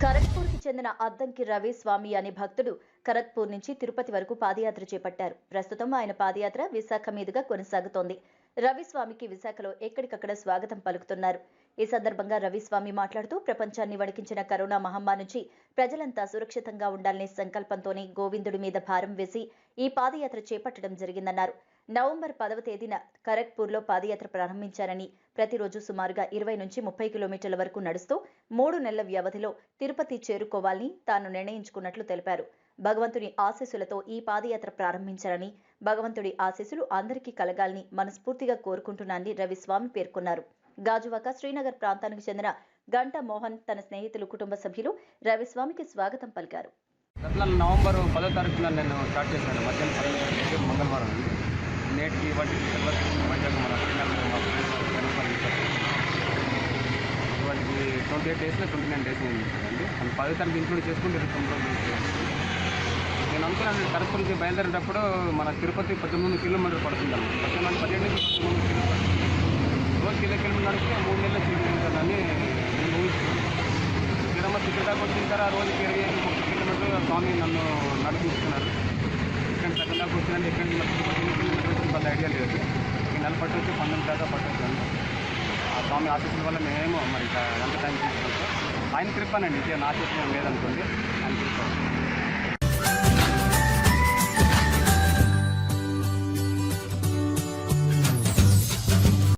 ఖరగ్పూర్కి చెందిన అద్దంకి రవి స్వామి అనే భక్తుడు ఖరగ్పూర్ నుంచి తిరుపతి వరకు పాదయాత్ర చేపట్టారు. ప్రస్తుతం ఆయన పాదయాత్ర విశాఖ మీదుగా కొనసాగుతోంది. రవిస్వామికి విశాఖలో ఎక్కడికక్కడ స్వాగతం పలుకుతున్నారు. ఈ సందర్భంగా రవిస్వామి మాట్లాడుతూ ప్రపంచాన్ని వణికించిన కరోనా మహమ్మారి నుంచి ప్రజలంతా సురక్షితంగా ఉండాలనే సంకల్పంతోనే గోవిందుడి మీద భారం వేసి ఈ పాదయాత్ర చేపట్టడం జరిగిందన్నారు. నవంబర్ పదవ తేదీన ఖరగ్పూర్లో పాదయాత్ర ప్రారంభించారని ప్రతిరోజు సుమారుగా ఇరవై నుంచి ముప్పై కిలోమీటర్ల వరకు నడుస్తూ మూడు నెలల వ్యవధిలో తిరుపతి చేరుకోవాలని తాను నిర్ణయించుకున్నట్లు తెలిపారు. భగవంతుని ఆశీస్సులతో ఈ పాదయాత్ర ప్రారంభించారని భగవంతుడి ఆశీస్సులు అందరికీ కలగాలని మనస్ఫూర్తిగా కోరుకుంటున్నానని రవిస్వామి పేర్కొన్నారు. గాజువాక శ్రీనగర్ ప్రాంతానికి చెందిన గంట మోహన్ తన స్నేహితులు కుటుంబ సభ్యులు రవిస్వామికి స్వాగతం పలికారు. గత నవంబర్ పదో తారీఖున నేను స్టార్ట్ చేశాను. మధ్యాహ్నం మంగళవారం నేటికి వాటికి తర్వాత మధ్యాహ్నం మన శ్రీనగర్ మా ఫ్రెండ్స్ జనపల్ వాటికి ట్వంటీ ఎయిట్ డేస్లో ట్వంటీ నైన్ డేస్ నేను అండి అండ్ పదో తరగతి ఇంక్లూడ్ చేసుకుంటే ఇరవై తొమ్మిది నేను అనుకున్నాను కరపూర్ నుంచి బయలుదేరేటప్పుడు మన తిరుపతి పద్దెనిమిది కిలోమీటర్ పడుతుంది పద్దెనిమిది పదిహేడు నుంచి పద్దెనిమిది కిలోమీటర్ రోజు కిలో కిలోమీటర్ మూడు నెలలు చేరుకుంటానని నేను ఊహిస్తున్నాను. తిరుమల సిద్ధిదాకా వచ్చిన తర్వాత రోజుకి ఇరవై ఐదు ముప్పై కిలోమీటర్లు స్వామి నన్ను నడిపిస్తున్నారు. ఇక్కడ సగం దాకా వచ్చినంటే ఎక్కడి నుంచి ఐడియా లేదు. ఈ నెల పట్టొచ్చు పంతొమ్మిది దాకా పట్టొచ్చు ఆ స్వామి ఆశీస్సుల వల్ల మేమేమో మరి ఎంత టైం తీసుకుంటాం ఆయన కృపనండి ఇదే నా చేసిన లేదనుకోండి ఆయన